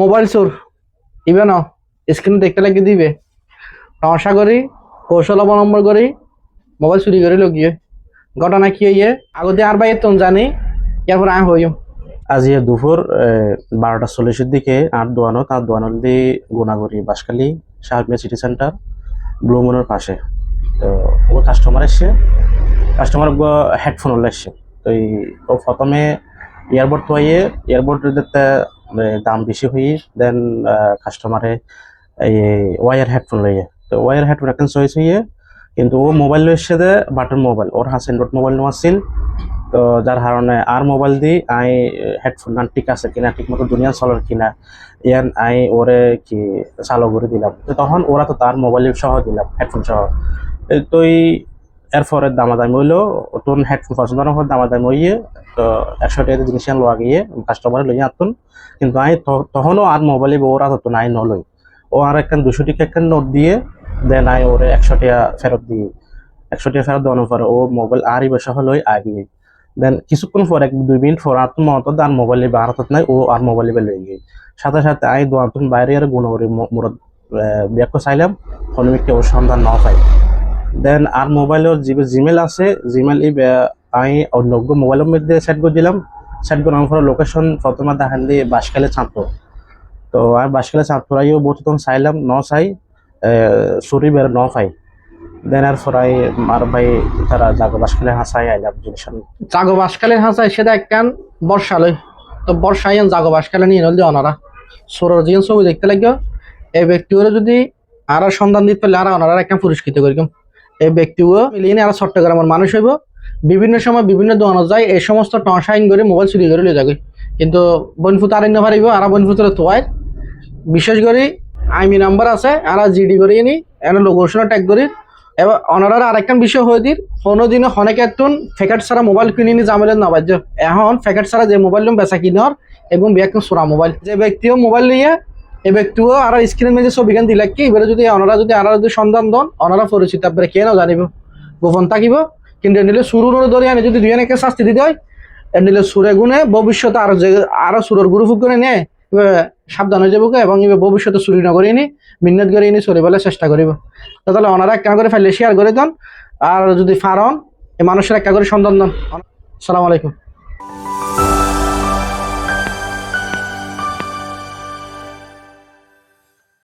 Mobile চোর। ইবে ন screen দেখতে লাগি দিবে। সমস্যা করি, কৌশল অবলম্বন করি, মোবাইল চুরি করে লগিয়ে ঘটনা কি হইয়ে আগতে আর ভাই তুমি জানি এরপর আমি হইম আজি দুপুর বারোটা চল্লিশের দিকে আট দোয়ানো তার দোয়ানোর দিয়ে গুণাগুড়ি বাসখালী সাহেবিয়া সিটি সেন্টার ব্লু মুনের পাশে। তো ও কাস্টমার এসছে কাস্টমার হেডফোন হলে এসছে তো ও প্রথমে থুয়াইয়ে ইয়ারবোর্ড দিতে দাম বেশি হয়ে দেন কাস্টমারে এই ওয়ার হেডফোন লইয়ে। তো ওয়ার হেডফোন এখন চয়েস হইয়ে কিন্তু ও মোবাইল এসছে দে বাটন মোবাইল ওর হাস অ্যান্ড্রয়েড মোবাইল নেওয়া তো যার কারণে আর মোবাইল দি আই হেডফোন গান ঠিক আছে কিনা, ঠিক মতো দুনিয়া চলার কিনা, ইয়ান আই ওরে কি চালু করে দিলাম। তো তখন ওরা তো তার মোবাইল সহ দিলাম হেডফোন সহ। তো এরপরে দামাদামি হইল তোর হেডফোন পছন্দ না দামাদামি হইয়ে, তো একশো টাকা জিনিস লোয়া গিয়ে কাস্টমারে লইয়া আতুন। কিন্তু ত- তখনও আর মোবাইলে ওরা তো নাই নলই। ও আর একখান দুশো টাকা একখান নোট দিয়ে দেন আই ওরে একশো টাকা ফেরত দিয়ে একশো টাকা ফেরত দেওয়ানোর পরে ও মোবাইল আরই বসা হলো আগিয়ে দেন কিছুক্ষণ পর, এক দুই মিনিট পর আর মত আর মোবাইলে ভারতত নাই, ও আর মোবাইলে বেলে গিয়ে। সাথে সাথে আই দোয়াতুন বাইরে আর গুণ করে মোরত ব্যাক চাইলাম হনুমিককে ওর সন্ধান না পাই। দেন আর মোবাইলের জিমেল আছে জিমেল আই অন্য মোবাইলের মধ্যে সেট করে দিলাম। সেট করার পরে লোকেশন প্রথমে দেখান দিয়ে বাসকালে চাঁদপুর। তো আর বাসকালে চাঁদপুরাইও বহুত তখন চাইলাম ন চাই চুরি বের ন পাই দেন আর ফরাই আর ভাই, তারা জাগো বাসকালে হাসাই আইলাম জিনিস জাগো বাসকালে হাসায় সেটা একখান বর্ষালয়। তো বর্ষায় জাগো বাসকালে নিয়ে নল অনারা। সোরের জিন ছবি দেখতে লাগবে। এই ব্যক্তিগুলো যদি আর সন্ধান দিতে পারলে আর ওনারা একটা পুরস্কৃত করিম এই ব্যক্তিগুলো মিলিয়ে নিয়ে আর চট্টগ্রামের মানুষ হইব। বিভিন্ন সময় বিভিন্ন দোকানত যায়, এই সমস্ত টসাইন করে মোবাইল চুরি করে লিয়ে যাবে কিন্তু বনফুত আর না পারিব আর বনফুতের তোয়াই বিশেষ করে আইমি নাম্বার আছে, আর জিডি করে নি, এনে লোকেশনে ট্যাগ করি। এবার অনারার আরেকটা বিষয় হয়ে দির কোনো দিনও অনেকে একটন ফেকাট ছাড়া মোবাইল কিনে নি জামেলের না বাজ্য এখন ফেকাট ছাড়া যে মোবাইল বেচা কিনর এবং বিয়াকে সোরা মোবাইল। যে ব্যক্তিও মোবাইল নিয়ে এই ব্যক্তিও আর স্ক্রিন মেজে ছবি গান দিলে কি? এবারে যদি ওনারা যদি আর যদি সন্ধান দন ওনারা পরিচিত আপনারা কেন জানিব? গোপন থাকিব? কিন্তু এনিলে সুরুর ধরে আনি, যদি দুই এনেকে শাস্তি দিতে হয় এনিলে সুরে গুণে ভবিষ্যতে আরও যে, আরও সুরের গুরু করে নেয় সাবধান হয়ে যাব এবং এবার ভবিষ্যতে চুরি না করিনি মিন্নত করে নি চলে বলে চেষ্টা করিব। তাহলে ওনারা একটা করে ফেলে শেয়ার করে দেন। আর যদি ফারন এই মানুষের একটা করে সন্ধান দেন। সালাম আলাইকুম।